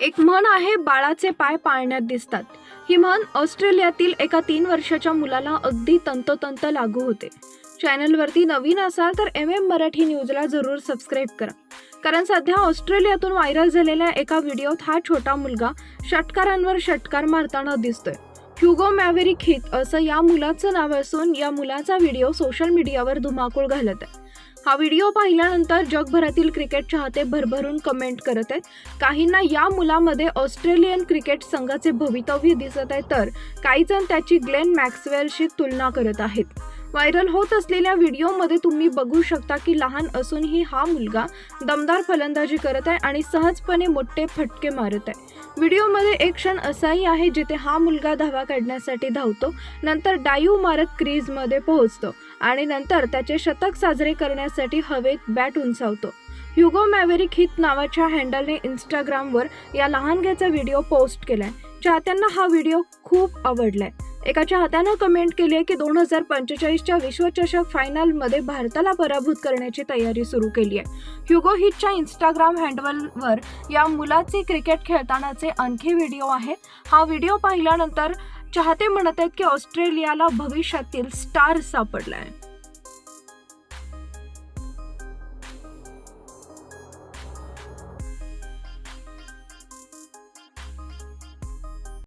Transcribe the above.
एक म्हण आहे बाळाचे पाय पाळण्यात दिसतात. ही म्हण ऑस्ट्रेलियातील एका तीन वर्षाच्या मुलाला अगदी तंतोतंत लागू होते. चॅनलवरती नवीन असाल तर एम एम मराठी न्यूजला जरूर सबस्क्राईब करा. कारण सध्या ऑस्ट्रेलियातून व्हायरल झालेल्या एका व्हिडिओत हा छोटा मुलगा षटकारांवर षटकार मारताना दिसतोय. ह्युगो मॅवेरी हित असं या मुलाचं नाव असून या मुलाचा व्हिडिओ सोशल मीडियावर धुमाकूळ घालत आहे. हा व्हिडिओ पाहिल्यानंतर जगभरातील क्रिकेट चाहते भरभरून कमेंट करत आहेत. काहींना या मुलामध्ये ऑस्ट्रेलियन क्रिकेट संघाचे भवितव्य दिसत आहे तर काही जण त्याची ग्लेन मॅक्सवेलशी तुलना करत आहेत. व्हायरल होत असलेल्या व्हिडिओमध्ये तुम्ही बघू शकता की लहान असूनही हा मुलगा दमदार फलंदाजी करत आहे आणि सहजपणे मोठे फटके मारत आहे. व्हिडिओमध्ये एक क्षण असाही आहे जिथे हा मुलगा धावा काढण्यासाठी धावतो नंतर डायू मारत क्रीजमध्ये पोहोचतो. आणि नंतर त्याचे शतक साजरे करण्यासाठी हवेत बॅट उंचावतो. ह्युगो मॅवेरिक हित नावाच्या हँडलने इंस्टाग्रामवर या लहानग्याचा व्हिडिओ पोस्ट केलाय. चाहत्यांना हा व्हिडिओ खूप आवडलाय. एका चाहत्यानं कमेंट केली आहे की दोन हजार पंचेचाळीसच्या विश्वचषक फायनलमध्ये भारताला पराभूत करण्याची तयारी सुरू केली आहे. ह्युगो हिटच्या इंस्टाग्राम हँडलवर या मुलाचे क्रिकेट खेळतानाचे आणखी व्हिडिओ आहेत हा व्हिडिओ पाहिल्यानंतर चाहते म्हणत आहेत की ऑस्ट्रेलियाला भविष्यातील स्टार सापडलाय.